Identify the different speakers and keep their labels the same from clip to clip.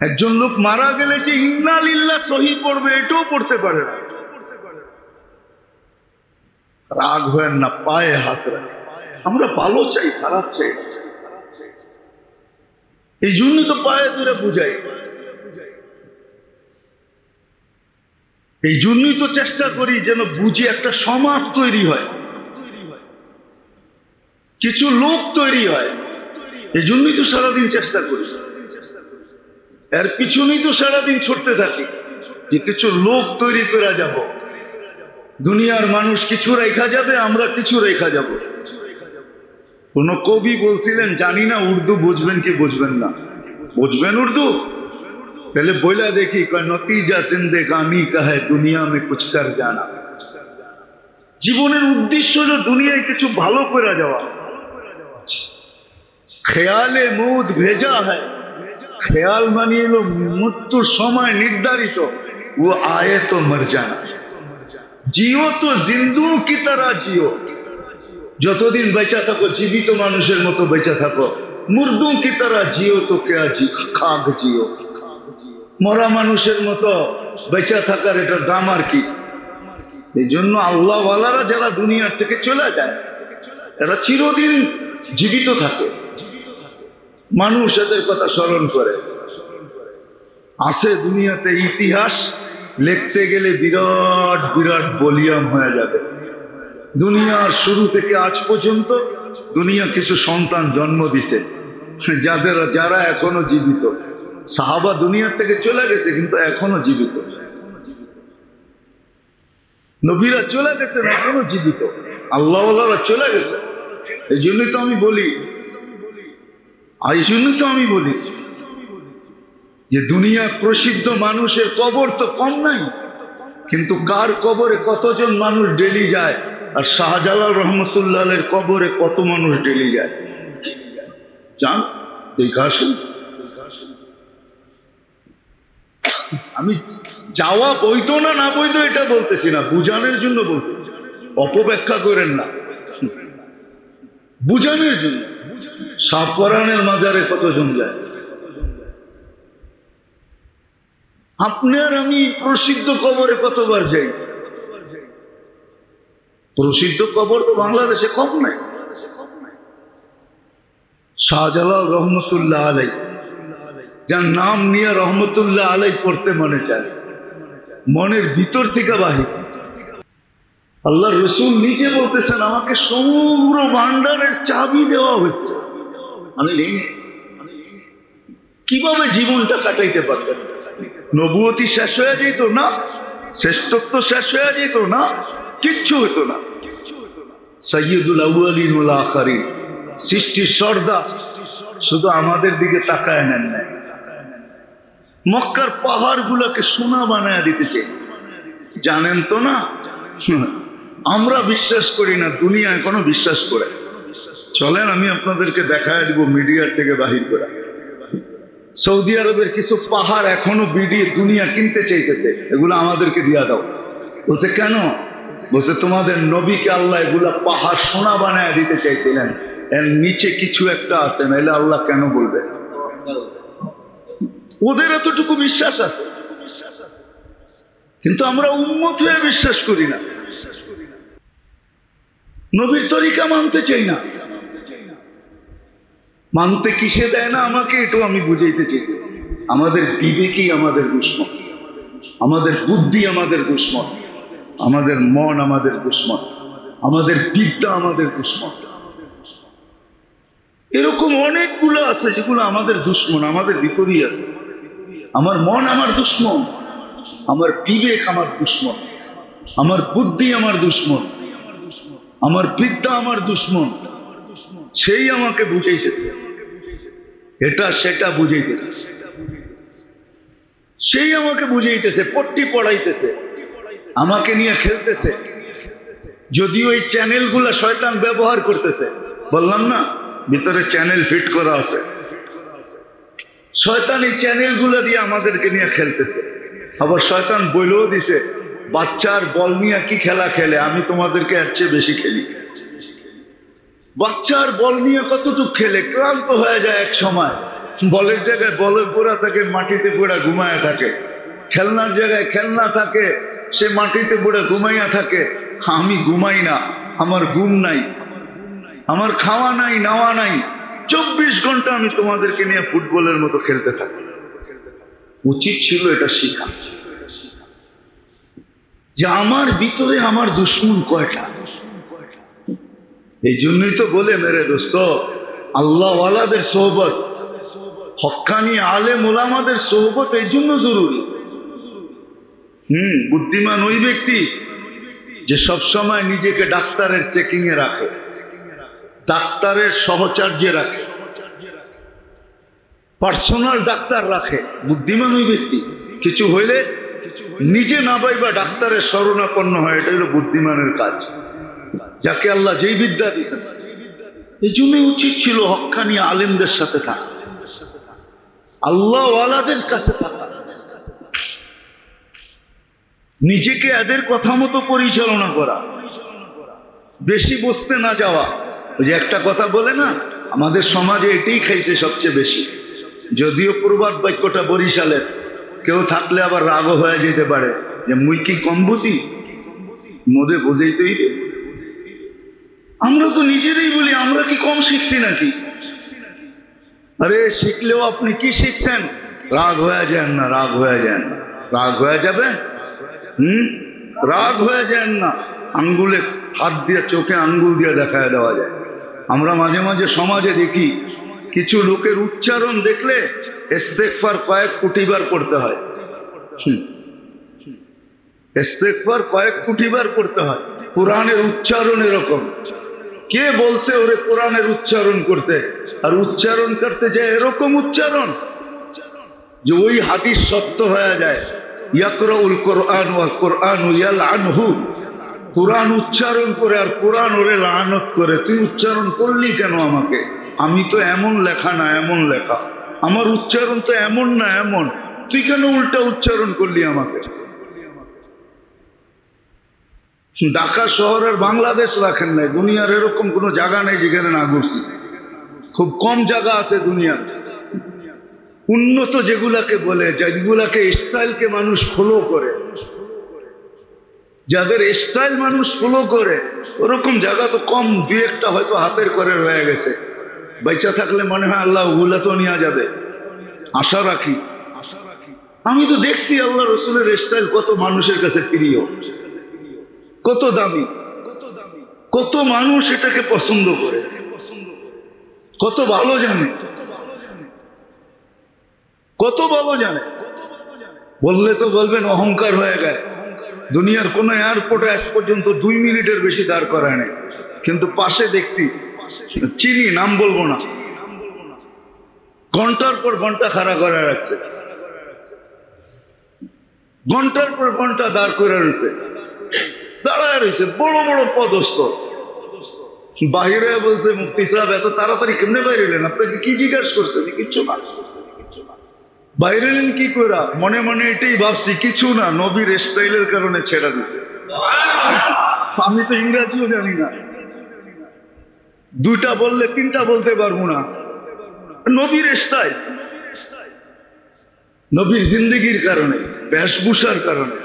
Speaker 1: একজন লোক মারা গেলে যে ইন্নালিল্লা সহি পড়বে, এটাও পড়তে পারে না। রাগ হয় না, পায়ে হাত রাখে আমরা ভালো চাই, খারাপ চাই। এই জন্য তো পায়ে ধরে বুঝাই এই জন্যই তো চেষ্টা করি যেন বুঝে একটা সমাজ তৈরি হয়। কিছু লোক তৈরি হয়। এই জন্যই তো সারাদিন চেষ্টা করি। এর পিছনেই তো সারাদিন ছুটতে থাকি। যে কিছু লোক তৈরি করে যাব, দুনিয়ার মানুষ কিছু রেখা যাবে, আমরা কিছু রেখা যাব। কোন কবি বলছিলেন, জানি না উর্দু বুঝবেন কি বুঝবেন না। বুঝবেন উর্দু? তাহলে বইলা দেখি নতিজা সিন্দে গানি কাহে, দুনিয়া মে কুছ কর জানা। জীবনের উদ্দেশ্য হলো দুনিয়ায় কিছু ভালো করে যাওয়া। খেয়ালে মুদ ভেজা হয়। খেয়াল মানিয়ে এলো, মৃত্যুর সময় নির্ধারিত। ও আয়ে তো মর জানা জিও তো জিন্দু কি তারা জিও? যতদিন বেঁচা থাকো, জীবিত মানুষের মতো বেঁচে থাকো। মুর্দু কি তারা জিও তো কে খাগ জিও? মরা মানুষের মতো বেঁচে থাকার এটার দাম আর কি? এই জন্য আল্লাহওয়ালারা যারা দুনিয়ার থেকে চলে যায়, এরা চিরদিন জীবিত থাকে। মানুষ এদের কথা স্মরণ করে। আসে দুনিয়াতে ইতিহাস, লিখতে গেলে বিরাট বিরাট বলিয়াম হয়ে যাবে। দুনিয়ার শুরু থেকে আজ পর্যন্ত দুনিয়া কিছু সন্তান জন্ম দিছে। যাদের, যারা এখনও জীবিত। সাহাবা দুনিয়ার থেকে চলে গেছে, কিন্তু এখনও জীবিত। নবীরা চলে গেছেন, এখনও জীবিত। আল্লাহওয়ালারা চলে গেছে। এই জন্যই তো আমি বলি এই জন্য তো আমি বলি যে দুনিয়ার প্রসিদ্ধ মানুষের কবর তো কম নাই, কিন্তু কার কবরে কতজন মানুষ ডেলি যায় আর শাহজালাল রহমতুল্লাহের কবরে কত মানুষ ডেলি যায়? যান দেখা আমি যাওয়া বৈধ না না বৈধ এটা বলতেছি না, বুঝানোর জন্য বলতেছি। অপব্যাখ্যা করেন না। বুঝানোর জন্য। সাপরানের মাজারে কতজন যায়? আপনি আর আমি প্রসিদ্ধ কবরে কতবার যাই? প্রসিদ্ধ কবর তো বাংলাদেশে কম নাই। শাহজালাল রহমতুল্লাহ আলাই, যার নাম নিয়ে রহমতুল্লাহ আলাই পড়তে মনে চায়। মনের ভিতর থেকে বাহির। আল্লাহ রসুল নিজে বলতেছেন, আমাকে সমগ্র ভান্ডারের চাবি দেওয়া হয়েছে। আমি কীভাবে জীবনটা কাটাইতে পারতেন? নবুয়তি শেষ হয়ে যেত না, শ্রেষ্ঠত্ব শেষ হয়ে যেত না, কিচ্ছু হতো না। সৈয়দুল আউআলিন আখারিন, সৃষ্টির সর্দা শুধু আমাদের দিকে তাকায় নেন নাই। মক্কার পাহাড়গুলোকে সোনা বানায় দিতে চেয়েছে জানেন তো না? আমরা বিশ্বাস করি না, দুনিয়া এখনও বিশ্বাস করে। চলেন, আমি আপনাদেরকে দেখায় দিব মিডিয়ার থেকে বাহির করে। সৌদি আরবের কিছু পাহাড় এখনও বিডিয়ে দুনিয়া কিনতে চাইতেছে, এগুলো আমাদেরকে দিয়া দাও। বলছে, কেন? বলছে, তোমাদের নবীকে আল্লাহ এগুলা পাহাড় সোনা বানায় দিতে চাইছিলেন। এর নিচে কিছু একটা আছে নাহলে আল্লাহ কেন বলবে? ওদের এতটুকু বিশ্বাস আছে। কিন্তু আমরা উন্মত হয়ে বিশ্বাস করি না। নবীর তরিকা মানতে চাই না। মানতে কিসে দেয় না আমাকে এটাও আমি বুঝাইতে চাইতেছি। আমাদের বিবেকই আমাদের দুশ্মন। আমাদের বুদ্ধি আমাদের দুশ্মন। আমাদের মন আমাদের দুশ্মন। আমাদের বিদ্যা আমাদের দুশ্মন। এরকম অনেকগুলো আছে যেগুলো আমাদের দুশ্মন, আমাদের বিপরীত আছে। আমার মন আমার দুশ্মন। আমার বিবেক আমার দুশ্মন। আমার বুদ্ধি আমার দুশ্মন। আমার পিতা আমার দুশ্মন, সেই আমাকে বুঝাইতেছে। এটা সেটা বুঝাইতেছে। সেই আমাকে বুঝাইতেছে, পট্টি পড়াইতেছে, আমাকে নিয়ে খেলতেছে। যদিও এই চ্যানেলগুলো শয়তান ব্যবহার করতেছে, বললাম না, ভিতরে চ্যানেল ফিট করা আছে। শয়তান এই চ্যানেলগুলো দিয়ে আমাদেরকে নিয়ে খেলতেছে। আবার শয়তান বইলেও দিছে বাচ্চার বল নিয়ে কি খেলা খেলে? আমি তোমাদেরকে এর চেয়ে বেশি খেলি। বাচ্চার বল নিয়ে কতটুক খেলে? ক্লান্ত হয়ে যায় এক সময়। বলের জায়গায় বলে পড়া থাকে, মাটিতে পড়া ঘুমায় থাকে। খেলনার জায়গায় খেলনা থাকে, সে মাটিতে পড়ে ঘুমাইয়া থাকে। আমি ঘুমাই না, আমার ঘুম নাই। আমার খাওয়া নাই, নাওয়া নাই। চব্বিশ ঘণ্টা আমি তোমাদেরকে নিয়ে ফুটবলের মতো খেলতে থাকি। উচিত ছিল এটা শিখা। যে আমার ভিতরে আমার দুশ্মন কয়টা? এই জন্যই তো বলে, মেরে দোস্ত, আল্লাহওয়ালাদের সোহবত, হক্কানি আলে মোলামাদের সোহবত এই জন্য জরুরি। হুম, বুদ্ধিমান ওই ব্যক্তি যে সব সময় নিজেকে ডাক্তারের চেকিং এ রাখে, ডাক্তারের সহচার্যে রাখে, পার্সোনাল ডাক্তার রাখে, বুদ্ধিমান ওই ব্যক্তি। কিছু হইলে নিজে না পাইবা ডাক্তারের শরণাপন্ন হয়, এটা হলো বুদ্ধিমানের কাজ। যাকে আল্লাহ যেই বিদ্যা দিয়েছেন, এই জন্যই উচিত ছিল হক্কানি আলেমদের সাথে থাকা। আল্লাহওয়ালাদের কাছে থাকা। নিজেকে এদের কথা মতো পরিচালনা করা। বেশি বসতে না যাওয়া। ওই যে একটা কথা বলে না, আমাদের সমাজে এটাই খাইছে সবচেয়ে বেশি। যদিও প্রবাদ বাক্যটা বরিশালের। কেউ থাকলে আবার রাগও হয়ে যেতে পারে। যে মুই কি কম বুঝি মোদে বুঝেইতেই আমরা তো নিজেরাই বলি, আমরা কি কম শিখছি নাকি? আরে, শিখলেও আপনি কি শিখছেন? রাগ হয়ে যান না, রাগ হয়ে যান। রাগ হয়ে যাবে? হুম? রাগ হয়ে যান না। আঙ্গুলে হাত দিয়ে, চোখে আঙ্গুল দিয়ে দেখায় দেওয়া যায়। আমরা মাঝে মাঝে সমাজে দেখি কিছু লোকের উচ্চারণ দেখলে ইস্তেকফার কয়েক কোটিবার পড়তে হয়। হুম। ইস্তেকফার কয়েক কোটিবার পড়তে হয়। কোরআনের উচ্চারণ এরকম। কে বলছে ওরে কোরআনের উচ্চারণ করতে? আর উচ্চারণ করতে যায় এরকম উচ্চারণ যে ওই হাদিস সত্য হয়ে যায়। ইয়াকরাউল কোরআন ওয়াল কোরআন ইয়াল আনহু কোরআন উচ্চারণ করে আর কোরআন ওরে লানত করে। তুই উচ্চারণ করলি কেন আমাকে? আমি তো এমন লেখা না এমন লেখা। আমার উচ্চারণ তো এমন না এমন। তুই কেন উল্টা উচ্চারণ করলি আমাকে? ঢাকা শহরের বাংলাদেশ রাখেন নাই। দুনিয়ার এরকম কোনো জায়গা নেই যেখানে না ঘুরছি। খুব কম জায়গা আছে দুনিয়ার। উন্নত যেগুলাকে বলে, যেগুলাকে স্টাইলকে মানুষ ফলো করে। যাদের স্টাইল মানুষ ফলো করে, ওরকম জায়গা তো কম দু একটা হয়তো হাতের করে রয়ে গেছে। বেচা থাকলে মনে হয় আল্লাহ ওগুলা তো নেওয়া যাবে। আশা রাখি। আমি তো দেখছি আল্লাহ রসুলের স্টাইল কত মানুষের কাছে প্রিয়। কত দামি। কত মানুষ এটাকে পছন্দ করে। কত ভালো জানে। কত ভালো জানে। বললে তো বলবেন অহংকার হয়ে গেছে দুনিয়ার কোন এয়ারপোর্টে আজ পর্যন্ত দুই মিনিটের বেশি দাঁড় করায় কিন্তু পাশে দেখছি চিনি, নাম বলব না। ঘণ্টার পর ঘণ্টা খাড়া করে রাখছে। ঘণ্টার পর ঘণ্টা দাঁড় করে রয়েছে। দাঁড়ায় রয়েছে, বড় বড় পদস্থ। বাহিরে বলছে, মুফতি সাহেব, এত তাড়াতাড়ি কেমনে বাইরে এলেন? আপনাকে কি জিজ্ঞাসা করছে? কিচ্ছু না। বাইরে এলেন কি করা মনে মনে এটাই ভাবছি, কিছু না, নবীর স্টাইলের কারণে ছেড়া দিছে। আমি তো ইংরাজিও জানি না। দুইটা বললে তিনটা বলতে পারব না। নবীর স্টাইল। নবীর জিন্দগির কারণে, বেশভূষার কারণে।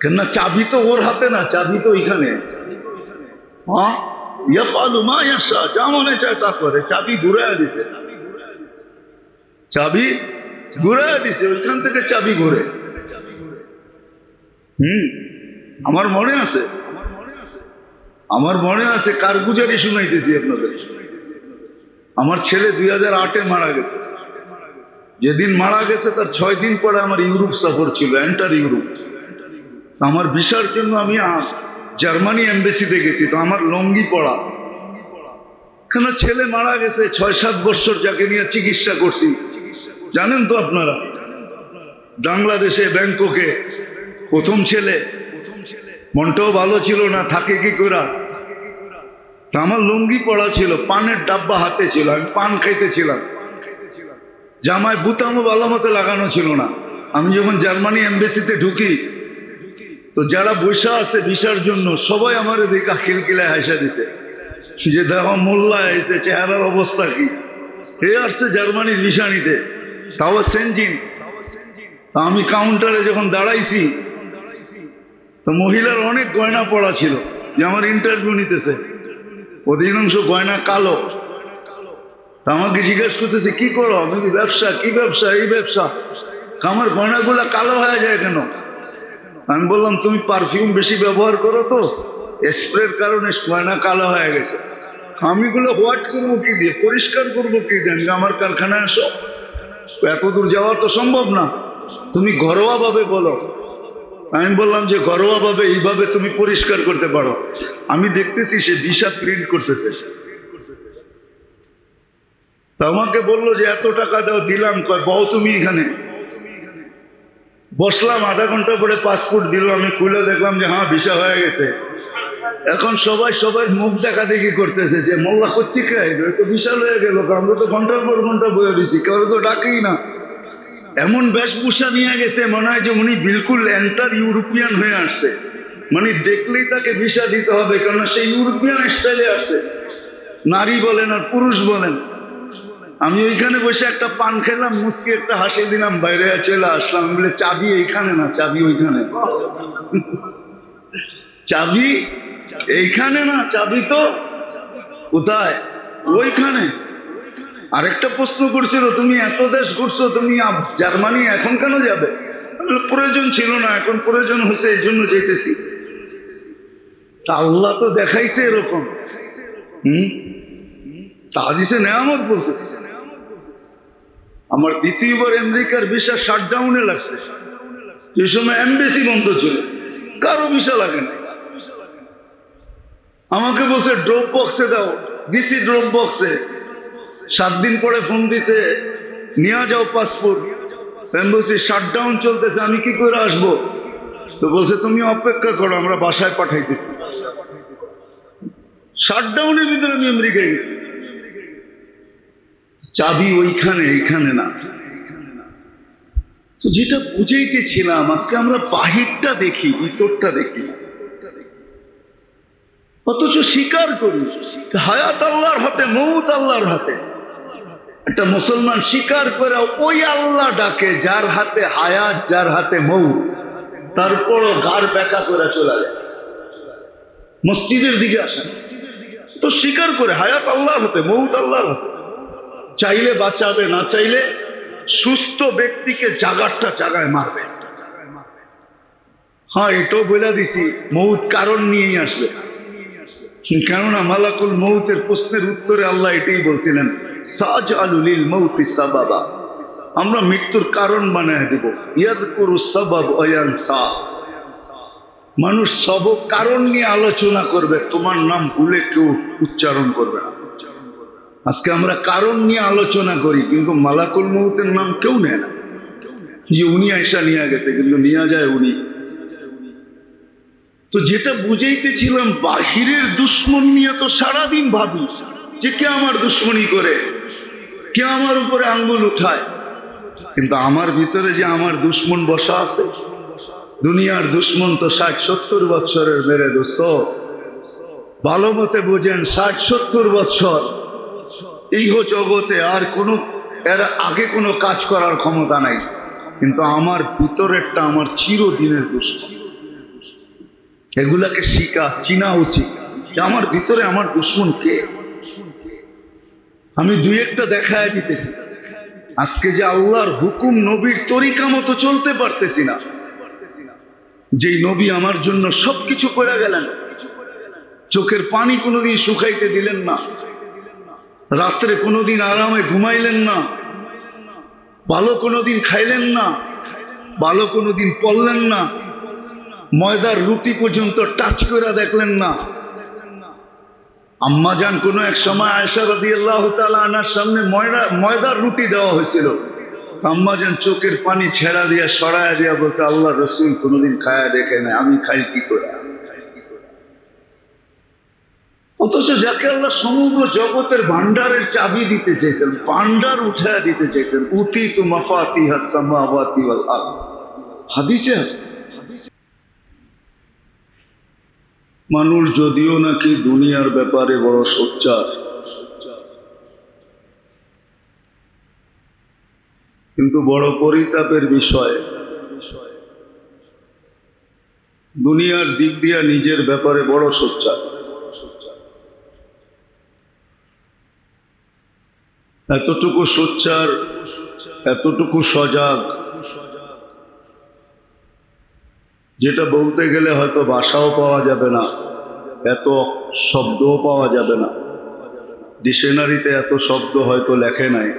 Speaker 1: কেননা চাবি তো ওর হাতে না, চাবি তো এখানে। হ্যাঁ? যা মনে চায় তা করে। চাবি ঘুরাইয়া দিছে। চাবি ঘুরাইয়া দিছে, ওইখান থেকে চাবি ঘুরে। হুম? আমার মনে আছে? আমার মনে আছে কারগুজারি শুনাইতেছি আপনাদের। আমার ছেলে দুই হাজার আটে মারা গেছে। যেদিন মারা গেছে, তার ছয় দিন পরে আমার ইউরোপ সফর ছিল এন্টার ইউরোপ আমার ভিসার জন্য আমি জার্মানি এম্বাসিতে গেছি, তো আমার লঙ্গি পড়া। কেন ছেলে মারা গেছে, ছয় সাত বছর যাকে নিয়ে চিকিৎসা করছি। জানেন তো আপনারা? বাংলাদেশে ব্যাংককে প্রথম ছেলে মনটাও ভালো ছিল না, থাকে কি করা? তা আমার লুঙ্গি পড়া ছিল, পানের ডাব্বা হাতে ছিল, আমি পান খাইতেছিলাম জামায় বুতামও ভালো মতো লাগানো ছিল না। আমি যখন জার্মানি এম্বাসিতে ঢুকি, তো যারা বৈশা আছে ভিসার জন্য, সবাই আমার এদিকে খিলকিলায় হাসা দিছে। যে দেখো মোল্লা এসে চেহারার অবস্থা কি? এ আসছে জার্মানির ভিসা নিতে। তাও তা আমি কাউন্টারে যখন দাঁড়াইছি তো মহিলার অনেক গয়না পড়া ছিল যে আমার ইন্টারভিউ নিতেছে। অধিকাংশ গয়না কালো। তা আমাকে জিজ্ঞেস করতেছে, কি করো? আমি কি ব্যবসা কি ব্যবসা? এই ব্যবসা? আমার গয়নাগুলা কালো হয়ে যায় কেন? আমি বললাম, তুমি পারফিউম বেশি ব্যবহার করো তো। স্প্রের কারণে গয়না কালো হয়ে গেছে। আমি গুলো হোয়াট করব কি দিয়ে? পরিষ্কার করব কি দিয়ে? আমি আমার কারখানায় আসো। এত দূর যাওয়া তো সম্ভব না। তুমি ঘরোয়া ভাবে বলো। আমি বললাম যে ঘরোয়া ভাবে এইভাবে তুমি পরিষ্কার করতে পারো। আমি দেখতেছি সে ভিসা প্রিন্ট করতেছে। তা আমাকে বলল যে, এত টাকা দাও, দিলাম। কয় বউ তুমি এখানে। বসলাম, আধা ঘণ্টা পরে পাসপোর্ট দিল, আমি খুলে দেখলাম যে হ্যাঁ ভিসা হয়ে গেছে। এখন সবাই সবার মুখ দেখা দেখি করতেছে যে, মোল্লা কোথেকে তো বিশাল হয়ে গেল, আমরা তো ঘণ্টার পর ঘণ্টা বয়ে দিছি কেউ তো ডাকেই না। এমন বেশভূষা নিয়ে গেছে, মনে হয় যে উনি বিলকুল এন্টার ইউরোপিয়ান হয়ে আসছে। মানে দেখলেই তাকে ভিসা দিতে হবে, কেননা সে ইউরোপিয়ান স্টাইলে আসছে। নারী বলেন আর পুরুষ বলেন। আমি ওইখানে বসে একটা পান খেলাম, মুসকে একটা হাসি দিলাম, বাইরে চলে আসলাম। বলে চাবি এইখানে না, চাবি ওইখানে। চাবি এইখানে না, চাবি তো কোথায়? ওইখানে। আরেকটা প্রশ্ন করছিল, তুমি এত দেশ ঘুরছো, তুমি জার্মানি এখন কেন যাবে? প্রয়োজন ছিল না, এখন প্রয়োজন হয়েছে, এই জন্য যেতেছি। তা আল্লাহ তো দেখাইছে এরকম। হুম? তা দিছে নেয়ামত বলতেছে। আমার দ্বিতীয়বার আমেরিকার ভিসা শাটডাউনে লাগছে। এই সময় এমবেসি বন্ধ ছিল। কারও ভিসা লাগে না। আমাকে বলছে ড্রপ বক্সে দাও দিছি ড্রপ বক্সে সাত দিন পরে ফোন দিছে, নিয়ে যাও পাসপোর্ট আমি বলছি শাটডাউন চলতেছে, আমি কি করে আসব? তো বলছে, তুমি অপেক্ষা করো, আমরা বাসায় পাঠাইতেছি। শাটডাউনের ভিতরে আমি আমেরিকায় গেছি। চাবি ওইখানে এইখানে না। তো যেটা বুঝাইতেছিলাম, আজকে আমরা বাহিরটা দেখি, ভিতরটা দেখি। অথচ স্বীকার করি, হায়াত আল্লাহর হাতে, মৌত আল্লাহর হাতে। একটা মুসলমান স্বীকার করে ওই আল্লাহ ডাকে, যার হাতে হায়াত, যার হাতে মৌত। তারপরও গার ব্যাকা করে চলে যায়। মসজিদের দিকে আসে। না। তো স্বীকার করে, হায়াত আল্লাহর হতে, মৌত আল্লাহর হতে। চাইলে বাঁচাবে, না চাইলে সুস্থ ব্যক্তিকে জাগারটা জাগায় মারবে। হ্যাঁ এটাও বলে দিছি, মৌত কারণ নিয়েই আসবে। কেননা মালাকুল মৌতের প্রশ্নের উত্তরে আল্লাহ এটাই বলছিলেন সাজ আমরা মৃত্যুর কারণ বানায় দিব। করু সবাব অয়ান মানুষ সব কারণ নিয়ে আলোচনা করবে, তোমার নাম ভুলে কেউ উচ্চারণ করবে না। আজকে আমরা কারণ নিয়ে আলোচনা করি, কিন্তু মালাকুল মৌতের নাম কেউ নেয় না। যে উনি আয়সা নিয়ে গেছে, কিন্তু নিয়ে যায় উনি। তো যেটা বুঝাইতেছিলাম, বাহিরের দুশ্মন নিয়ে তো সারাদিন ভাবি, যে কে আমার দুশ্মনী করে? কে আমার উপরে আঙ্গুল উঠায়। কিন্তু আমার ভিতরে যে আমার দুশ্মন বসা আছে, দুনিয়ার দুশ্মন তো ষাট সত্তর বছরের মেরে দোস্ত। ভালো মতে বোঝেন, ষাট সত্তর বছর ইহ জগতে আর কোনো, এর আগে কোনো কাজ করার ক্ষমতা নাই। কিন্তু আমার ভিতরেরটা আমার চিরদিনের দুশ্মন। এগুলাকে শিখা, চিনা উচিত। আমার ভিতরে আমার দুশ্মন কে? আমি দুই একটা দেখায় দিতেছি। আজকে যে আল্লাহর হুকুম নবীর তরিকা মতো চলতে পারতেছি না। যেই নবী আমার জন্য সবকিছু করে গেলেন। চোখের পানি কোনোদিন শুকাইতে দিলেন না। রাত্রে কোনোদিন আরামে ঘুমাইলেন না। ভালো কোনোদিন খাইলেন না। ভালো কোনোদিন পড়লেন না। ময়দার রুটি পর্যন্ত টাচ করে দেখলেন না। আম্মা যান কোনো এক সময় আয়সা রদি আল্লাহ আনার সামনে ময়দা ময়দার রুটি দেওয়া হয়েছিল। আম্মা যান চোখের পানি ছেড়া দিয়া, সরায়া দিয়া বলছে, আল্লাহ রসুল কোনোদিন খায়া দেখে নাই, আমি খাই কি করে? অথচ যাকে আল্লাহ সমগ্র জগতের ভান্ডারের চাবি দিতে চেয়েছেন ভান্ডার উঠায়া দিতে চেয়েছেন উতি তু ওয়াল আরদ। হাদিসে আছে। মানুষ যদিও নাকি দুনিয়ার ব্যাপারে বড় সোচ্চার। কিন্তু বড় পরিতাপের বিষয়, দুনিয়ার দিক দিয়া নিজের ব্যাপারে বড় সোচ্চার। এতটুকু সোচ্চার, এতটুকু সজাগ যেটা বলতে গেলে হয়তো বাসাও পাওয়া যাবে না, এত শব্দও পাওয়া যাবে না। ডিকশনারিতে এত শব্দ হয়তো লেখে নাই।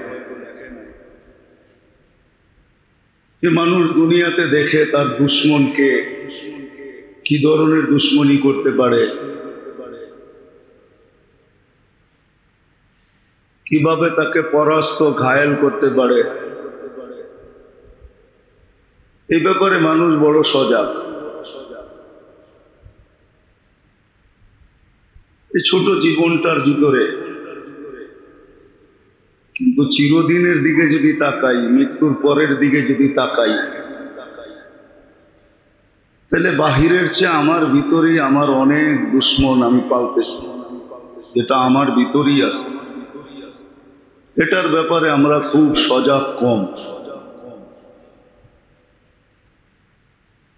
Speaker 1: যে মানুষ দুনিয়াতে দেখে তার দুশ্মনকে কি ধরনের দুশ্মনী করতে পারে? কীভাবে তাকে পরাস্ত, ঘায়েল করতে পারে? এই ব্যাপারে মানুষ বড় সজাগ। এই ছোট জীবনটার ভিতরে কিন্তু চিরদিনের দিকে যদি তাকাই, মৃত্যুর পরের দিকে যদি তাকাই, তাহলে বাহিরের চেয়ে আমার ভিতরেই আমার অনেক দুশ্মন আমি পালতেছি। যেটা আমার ভিতরেই আছে। এটার ব্যাপারে আমরা খুব সজাগ কম।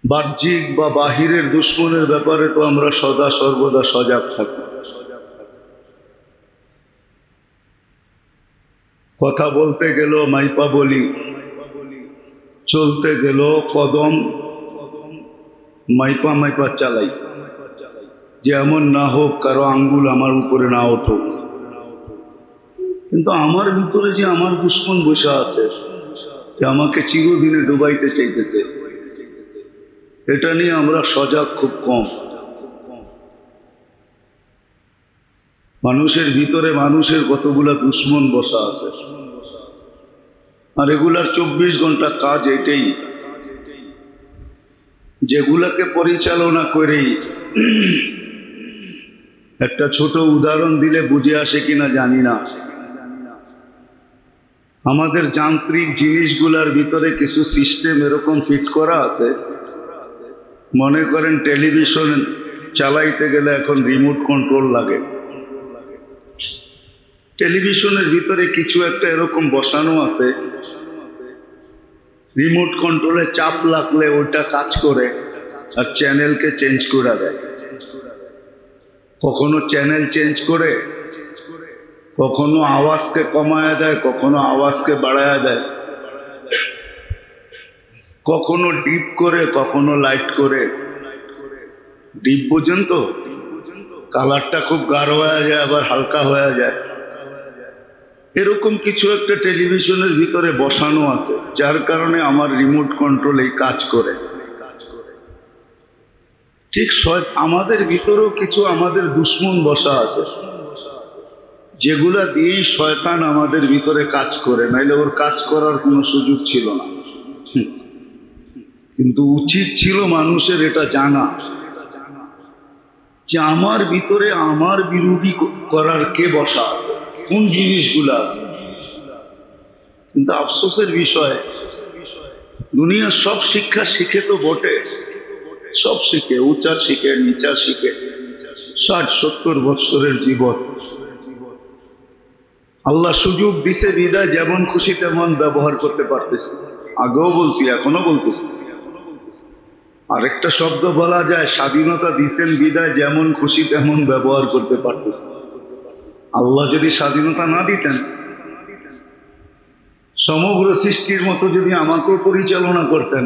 Speaker 1: বাহ্যিক বা বাহিরের দুশ্মনের ব্যাপারে তো আমরা সদা সর্বদা সজাগ থাকি। কথা বলতে গেল মাইপা বলি, চলতে গেল কদম, মাইপা মাইপা চালাই। যে এমন না হোক, কারও আঙ্গুল আমার উপরে না ওঠুক কিন্তু আমার ভিতরে যে আমার দুশ্মন বসে আছে, যে আমাকে চিরদিনে ডুবাইতে চাইতেছে এটা নিয়ে আমরা সজাগ খুব কম। মানুষের ভিতরে মানুষের কতগুলা দুশ্মন বসা আছে। আর এগুলার চব্বিশ ঘণ্টা কাজ এটাই। যেগুলাকে পরিচালনা করেই একটা ছোট উদাহরণ দিলে বুঝে আসে কিনা জানি না। আমাদের যান্ত্রিক জিনিসগুলার ভিতরে কিছু সিস্টেম এরকম ফিট করা আছে। মনে করেন টেলিভিশন চালাইতে গেলে এখন রিমোট কন্ট্রোল লাগে। টেলিভিশনের ভিতরে কিছু একটা এরকম বসানো আছে। রিমোট কন্ট্রোলে চাপ লাগলে ওটা কাজ করে আর চ্যানেলকে চেঞ্জ করে দেয়। কখনো চ্যানেল চেঞ্জ করে, কখনো আওয়াজকে কমায় দেয়, কখনো আওয়াজকে বাড়ায় দেয়। কখনো ডিপ করে, কখনো লাইট করে। ডিপ বোঝেন তো? কালারটা খুব গাঢ় হয়ে যায়, আবার হালকা হয়ে যায়। এরকম কিছু একটা টেলিভিশনের ভিতরে বসানো আছে, যার কারণে আমার রিমোট কন্ট্রোল এই কাজ করে। ঠিক আমাদের ভিতরেও কিছু আমাদের দুশ্মন বসা আছে। যেগুলা দিয়েই শয়তান আমাদের ভিতরে কাজ করে, নাইলে ওর কাজ করার কোনো সুযোগ ছিল না। কিন্তু উচিত ছিল মানুষের এটা জানা যে আমার ভিতরে আমার বিরোধী করার কে বসা আছে? কোন জিনিসগুলো আছে? কিন্তু আফসোসের বিষয়, দুনিয়ার সব শিক্ষা শিখে তো বটে। সব শিখে উঁচা শিখে নিচা শিখে। ষাট, সত্তর বৎসরের জীবন। আল্লাহ সুযোগ দিছে বিদায়, যেমন খুশি তেমন ব্যবহার করতে পারতেছে। আগেও বলছি এখনও বলতেছি। আরেকটা শব্দ বলা যায়, স্বাধীনতা দিছেন বিদায়, যেমন খুশি তেমন ব্যবহার করতে পারতেছে আল্লাহ যদি স্বাধীনতা না দিতেন, সমগ্র সৃষ্টির মতো যদি আমাকেও পরিচালনা করতেন,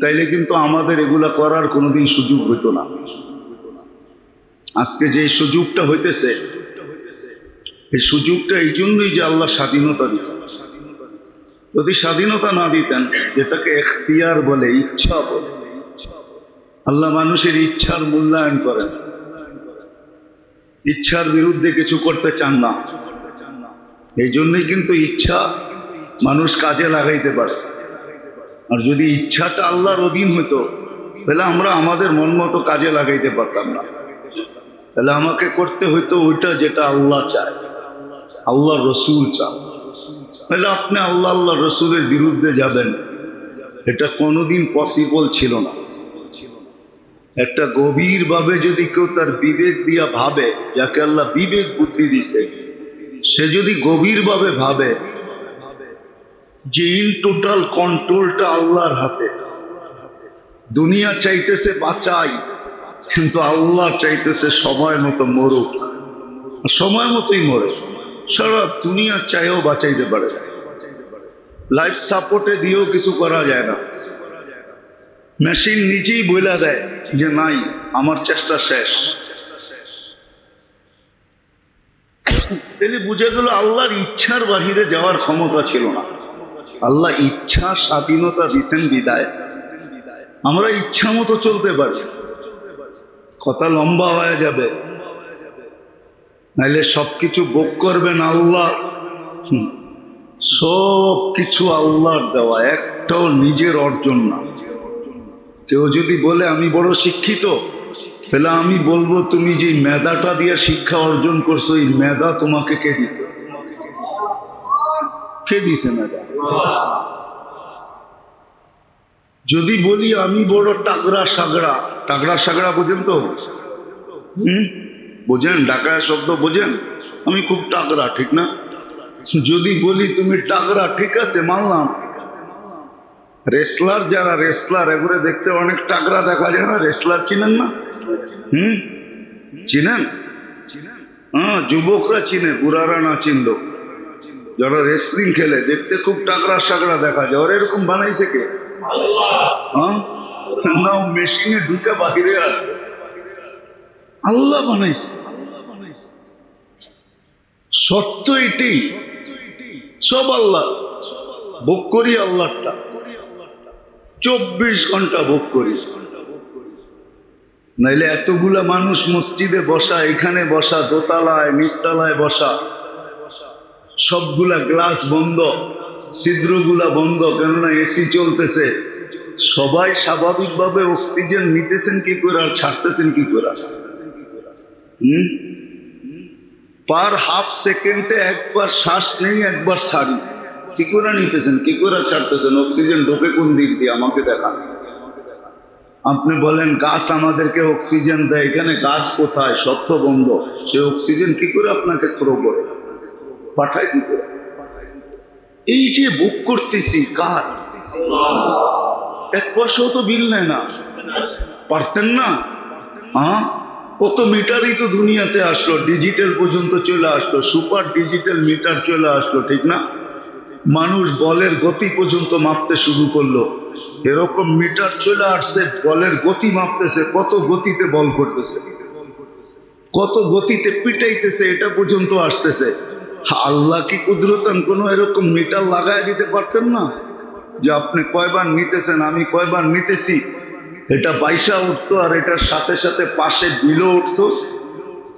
Speaker 1: তাইলে কিন্তু আমাদের এগুলা করার কোনোদিন সুযোগ হইতো না। আজকে যে সুযোগটা হইতেছে, এই সুযোগটা এই জন্যই যে আল্লাহ স্বাধীনতা দিচ্ছেন যদি স্বাধীনতা না দিতেন, যেটাকে এখতিয়ার বলে, ইচ্ছা বলে, আল্লাহ মানুষের ইচ্ছার মূল্যায়ন করেন। ইচ্ছার বিরুদ্ধে কিছু করতে চান না। এই জন্যই কিন্তু ইচ্ছা মানুষ কাজে লাগাইতে পারে। আর যদি ইচ্ছাটা আল্লাহর অধীন হতো তাহলে আমরা আমাদের মন মতো কাজে লাগাইতে পারতাম না। তাহলে আমাকে করতে হইতো ওইটা যেটা আল্লাহ চায় আল্লাহ রসুল চান তাহলে আপনি আল্লাহ আল্লাহ রসুলের বিরুদ্ধে যাবেন। এটা কোনোদিন পসিবল ছিল না। একটা গভীরভাবে যদি কেউ তার বিবেক দিয়া ভাবে, যাকে আল্লাহ বিবেক বুদ্ধি দিছে, সে যদি গভীরভাবে ভাবে যে ইন টোটাল কন্ট্রোলটা আল্লাহর হাতে, দুনিয়া চাইতেছে বাঁচাই, কিন্তু আল্লাহ চাইতেছে সময় মতো মরুক। সময় মতোই মরে। সারা দুনিয়া চাইও বাঁচাইতে পারে। লাইফ সাপোর্টে দিয়েও কিছু করা যায় না। মেশিন নিজেই বইলা দেয় যে, নাই, আমার চেষ্টা শেষ। তাহলে বুঝে গেল আল্লাহর ইচ্ছার বাহিরে যাওয়ার ক্ষমতা ছিল না। আল্লাহ ইচ্ছা, স্বাধীনতা দিছেন বিদায়। আমরা ইচ্ছা মতো চলতে পারি। কথা লম্বা হয়ে যাবে। নাইলে সবকিছু ভোগ করবেন আল্লাহ। সব কিছু আল্লাহর দেওয়া, একটাও নিজের অর্জন না। কেউ যদি বলে, আমি বড় শিক্ষিত, তাহলে আমি বলব, তুমি যে মেধাটা দিয়ে শিক্ষা অর্জন করছ, এই মেধা তোমাকে কে দিছে? কে দিছে মেধা? যদি বলি, আমি বড় টাকরা সাগড়া টাকরা সাগড়া পর্যন্ত হুম? বোঝেন ডাকায় শব্দ বোঝেন? আমি খুব টাকরা, ঠিক না? যদি বলি তুমি টাকরা, ঠিক আছে, মানলাম। রেসলার যারা রেসলার এগুলো দেখতে অনেক টাকরা দেখা যায় না রেসলার চিনেন না? হুম? চিনেন? হ্যাঁ যুবকরা চিনে, বুড়ারা না চিনলো। যারা রেসলিং খেলে, দেখতে খুব টাকরা সাকড়া দেখা যায়। ওর এরকম বানাইছে কে? হ্যাঁ? না মেশিনে ঢুকে বাহিরে আছে আল্লাহ বানাইছে। সত্য এটি। সব আল্লাহ। ভোগ করি আল্লাহটা। চব্বিশ ঘণ্টা ভোগ করি। নাইলে এতগুলা মানুষ মসজিদে বসা, এখানে বসা, দোতলায়, নিচতলায় বসা, সবগুলা গ্লাস বন্ধ, ছিদ্রগুলা বন্ধ, কেননা এসি চলতেছে। সবাই স্বাভাবিকভাবে অক্সিজেন নিতেছেন কি করে আর ছাড়তেছেন কি করে? হুম? পার হাফ সেকেন্ডে একবার শ্বাস নেই, একবার ছাড়ি। কি করে নিতেছেন? কি করে ছাড়তেছেন? অক্সিজেন ঢোকে কোন দিক দিয়ে? আমাকে দেখান। আপনি বলেন, গাছ আমাদেরকে অক্সিজেন দেয়। এখানে গাছ কোথায়? সত্য বন্ধ। সে অক্সিজেন কি করে আপনাকে থ্রো করে? পাঠায় কি করে? এই যে বুক করতেছি, কার? এক পয়সাও তো বিল নেয় না। পারতেন না? হ্যাঁ কত মিটারই তো দুনিয়াতে আসলো ডিজিটাল পর্যন্ত চলে আসলো সুপার ডিজিটাল মিটার চলে আসলো, ঠিক না? মানুষ বলের গতি পর্যন্ত মাপতে শুরু করল। এরকম মিটার চলে আসছে, বলের গতি মাপতেছে, কত গতিতে বল করতেছে? কত গতিতে পিটাইতেছে, এটা পর্যন্ত আসতেছে। আল্লাহ কি কুদরতান কোনো এরকম মিটার লাগায় দিতে পারতেন না? যে আপনি কয়বার নিতেছেন, আমি কয়বার নিতেছি? এটা বাইসা উঠতো আর এটার সাথে সাথে পাশে বিলও উঠতো।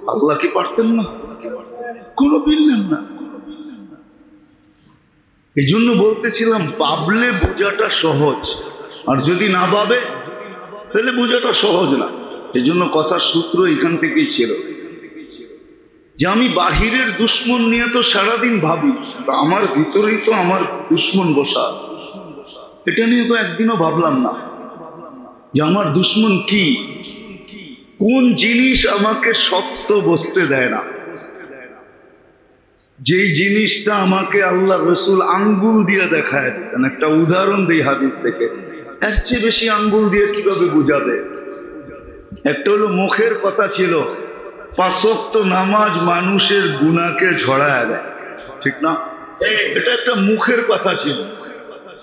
Speaker 1: আল্লাহ কি পারতেন না? কোনো বিল নেন না। এই জন্য বলতেছিলাম পাবলে বোঝাটা সহজ। আর যদি না পাবে তাহলে বোঝাটা সহজ না। এই জন্য কথার সূত্র এখান থেকেই ছিল। যে আমি বাহিরের দুশ্মন নিয়ে তো সারাদিন ভাবি আমার ভিতরেই তো আমার দুশ্মন বসা আছে। এটা নিয়ে তো একদিনও ভাবলাম না। যে আমার দুশ্মন কি? কোন জিনিস আমাকে শক্ত বসতে দেয় না? যেই জিনিসটা আমাকে আল্লাহ রসুল আঙ্গুল দিয়ে দেখায় একটা উদাহরণ দিই হাদিস থেকে। এর চেয়ে বেশি আঙ্গুল দিয়ে কীভাবে বুঝাবে? একটা হলো মুখের কথা ছিল পাঁচক্ত নামাজ মানুষের গুণাকে ঝড়ায় দেয়। ঠিক না? এটা একটা মুখের কথা ছিল।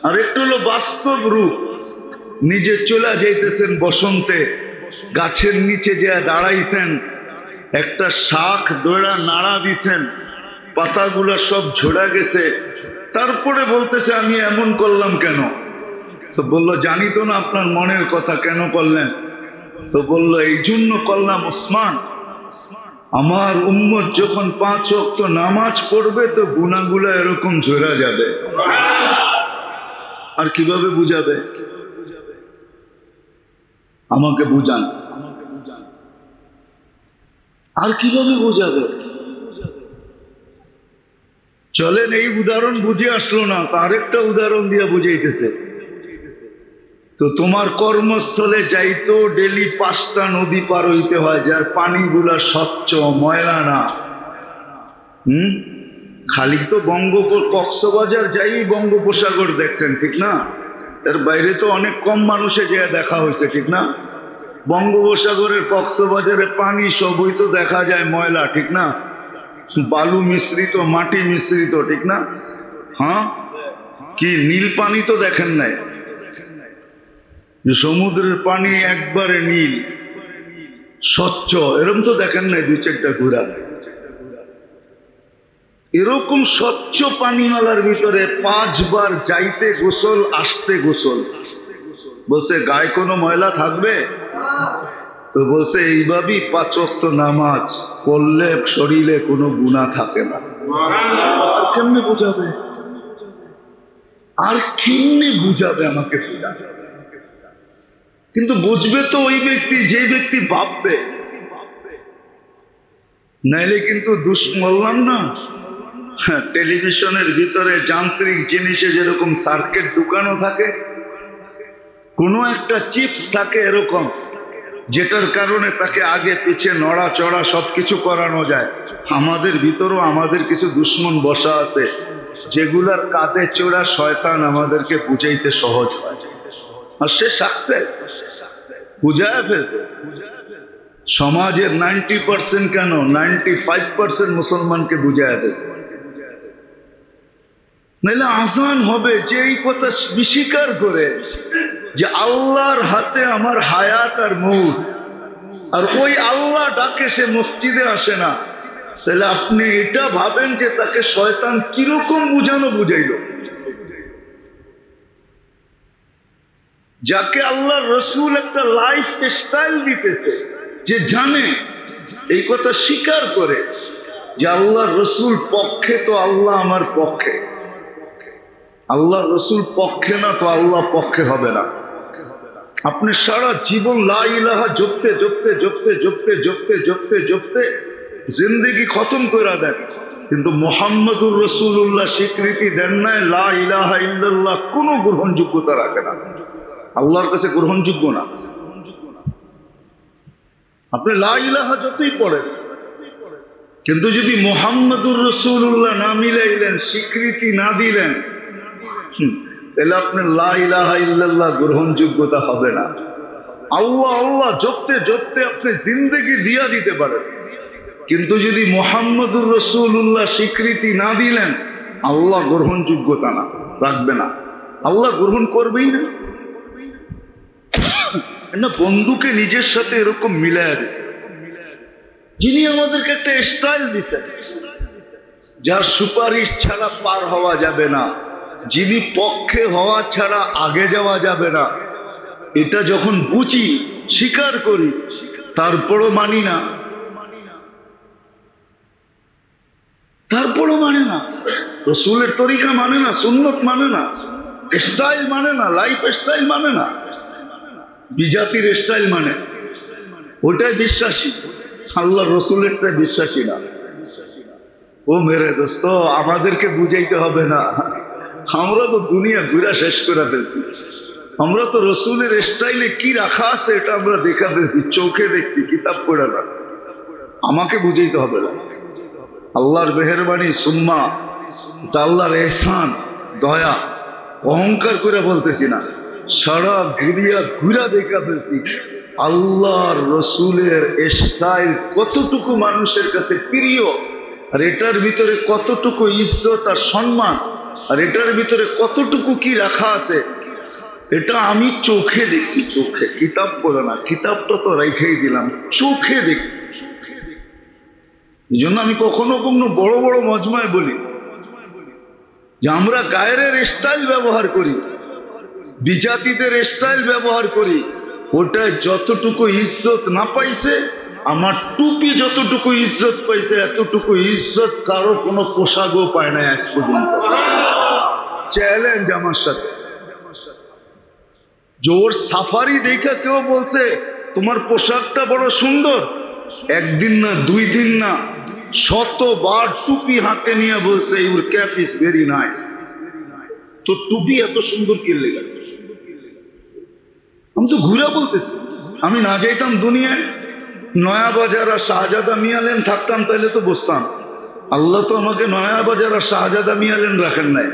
Speaker 1: আর একটা হলো বাস্তব রূপ। নিজে চলে যাইতেছেন বসন্তে, গাছের নিচে যে দাঁড়াইছেন, একটা শাখ দোড়া নাড়া দিছেন, পাতাগুলা সব ঝোড়া গেছে। তারপরে বলতেছে, আমি এমন করলাম কেন? তো বলল, জানি তো না আপনার মনের কথা, কেন করলেন? তো বলল, এই জন্য করলাম ওসমান। আমার উম্মত যখন পাঁচ অক্ত নামাজ পড়বে, তো গুনাগুলা এরকম ঝরা যাবে। আর কীভাবে বুঝাবে? আমাকে বুঝান। আর কীভাবে বুঝাবে? চলেন, এই উদাহরণ বুঝে আসলো না তার একটা উদাহরণ দিয়ে বুঝাইতেছে। তো তোমার কর্মস্থলে যাইতো, ডেলি পাঁচটা নদী পার হইতে হয়, যার পানিগুলা স্বচ্ছ, ময়লা না। হুম? খালি তো বঙ্গ কক্সবাজার যাই বঙ্গোপসাগর দেখছেন, ঠিক না? এর বাইরে তো অনেক কম মানুষে যে দেখা হয়েছে, ঠিক না? বঙ্গোপসাগরের কক্সবাজারে পানি সবই তো দেখা যায় ময়লা, ঠিক না? বালু মিশ্রিত, মাটি মিশ্রিত, ঠিক না? হ্যাঁ? কি নীল পানি তো দেখেন নাই? সমুদ্রের পানি একবারে নীল, স্বচ্ছ এরকম তো দেখেন নাই দুই চারটা ঘোরা এরকম স্বচ্ছ পানিওয়ালার ভিতরে পাঁচবার যাইতে গোসল আসতে গোসল। বলছে গায়ে কোনো ময়লা থাকবে? তো বলছে এইভাবেই পাঁচ ওয়াক্ত নামাজ পড়লে শরীরে কোনো গুণা থাকে না। আর কেমনে বুঝাবে? আর কেমনে বুঝাবে আমাকে কিন্তু বুঝবে তো ওই ব্যক্তি যে ব্যক্তি ভাববে। নাইলে কিন্তু দুষ বললাম না। টেলিভিশনের ভিতরে যান্ত্রিক জিনিসে যেরকম সার্কিট ঢুকানো থাকে, কোনো একটা চিপস থাকে এরকম, যেটার কারণে তাকে আগে পিছে নড়াচড়া সবকিছু করানো যায়। আমাদের ভিতরেও আমাদের কিছু দুশ্মন বসা আছে, যেগুলার কাঁধে চড়া শয়তান আমাদেরকে বুঝাইতে সহজ হয়। আর সে সাকসেস বুঝায় ফেলছে সমাজের নাইনটি পার্সেন্ট কেন? নাইনটি ফাইভ পার্সেন্ট মুসলমানকে বুঝায় ফেলছে নাহলে আসান হবে যে এই কথা স্বীকার করে যে আল্লাহর হাতে আমার হায়াত আর মৌত। আর ওই আল্লাহ ডাকে সে মসজিদে আসে না। তাহলে আপনি এটা ভাবেন যে তাকে শয়তান কীরকম বুঝানো বুঝাইল? যাকে আল্লাহ রসুল একটা লাইফ স্টাইল দিতেছে, যে জানে, এই কথা স্বীকার করে যে আল্লাহ রসুল পক্ষে তো আল্লাহ আমার পক্ষে। আল্লাহ রসুল পক্ষে না, তো আল্লাহ পক্ষে হবে না। আপনি সারা জীবন লা ইলাহা জপতে জপতে জপতে জপতে জপতে জপতে জপতে জিন্দেগি খতম করে দেন। কিন্তু মোহাম্মদুর রসুল্লাহ স্বীকৃতি দেন নাই, লা ইলাহা ইল্লাল্লাহ, কোনো গ্রহণযোগ্যতা রাখে না। আল্লাহর কাছে গ্রহণযোগ্য না। আপনি লা ইলাহা যতই পড়েন, কিন্তু যদি মোহাম্মদুর রসুল্লাহ না মিলাইলেন, স্বীকৃতি না দিলেন তাহলে আপনার লা ইলাহা ইল্লাল্লাহ গ্রহণযোগ্যতা হবে না। আল্লাহ আল্লাহ জপতে জপতে আপনি জিন্দেগি দিয়া দিতে পারেন। কিন্তু যদি মোহাম্মদুর রসুল্লাহ স্বীকৃতি না দিলেন, আল্লাহ গ্রহণযোগ্যতা না, রাখবে না। আল্লাহ গ্রহণ করবেই না। না, বন্ধুকে নিজের সাথে এরকম মিলায় দিছে। যিনি আমাদেরকে একটা স্টাইল দিছেন যার সুপারিশ ছাড়া পার হওয়া যাবে না। যিনি পক্ষে হওয়া ছাড়া আগে যাওয়া যাবে না, এটা যখন বুঝি, স্বীকার করি, তারপরও মানি না। তারপরও মানে না। রসুলের তরিকা মানে না, সুন্নত মানে না, স্টাইল মানে না, লাইফ স্টাইল মানে না, বিজাতির স্টাইল মানে। ওটাই বিশ্বাসী। আল্লাহ রসুলেরটাই বিশ্বাসী না। ও মেরে দোস্ত, আমাদেরকে বুঝাইতে হবে না। আমরা তো দুনিয়া ঘুরা শেষ করে ফেলছি। আমরা তো রসুলের স্টাইলে কি রাখা আছে এটা আমরা দেখা ফেলছি, চোখে দেখছি, কিতাব পড়ে না আমাকে বুঝাইতে হবে না। আল্লাহর মেহরবানি, সুম্মা, এটা আল্লাহর এহসান, দয়া, অহংকার করে বলতেছি না। সারা ঘুরিয়া ঘুরা দেখা ফেলছি। আল্লাহর রসুলের স্টাইল কতটুকু মানুষের কাছে প্রিয়, আর এটার ভিতরে কতটুকু ইজ্জত আর সম্মান আর এটার ভিতরে কতটুকু কি রাখা আছে, এটা আমি চোখে দেখছি, চোখে। কিতাব বলে না, কিতাবটা তো রেখেই দিলাম, চোখে দেখছি। এই জন্য আমি কখনো কখনো বড় বড় মজমায় বলি যে আমরা গায়ের স্টাইল ব্যবহার করি, বিজাতিদের স্টাইল ব্যবহার করি ওটা যতটুকু ইজ্জত না পাইছে আমার টুপি যতটুকু ইজ্জত পাইছে, এতটুকু ইজ্জত কারও কোনো পোশাকও পায় না আজ পর্যন্ত। চ্যালেঞ্জ আমার সাথে। জোর সাফারি দেখা কেউ বলছে, তোমার পোশাকটা বড় সুন্দর। একদিন না, দুই দিন না, শতবার টুপি হাতে নিয়ে বলছে your cap is very nice তো টুপি এত সুন্দর কিনলে গেল আমি তো ঘুরে বলতেছি। আমি না যাইতাম দুনিয়ায়। নয়া বাজার আর শাহজাদা মিয়ালেন থাকতাম তাহলে তো বসতাম আল্লাহ তো আমাকে নয়া বাজার আর শাহজাদা মিয়ালেন রাখেন নাই।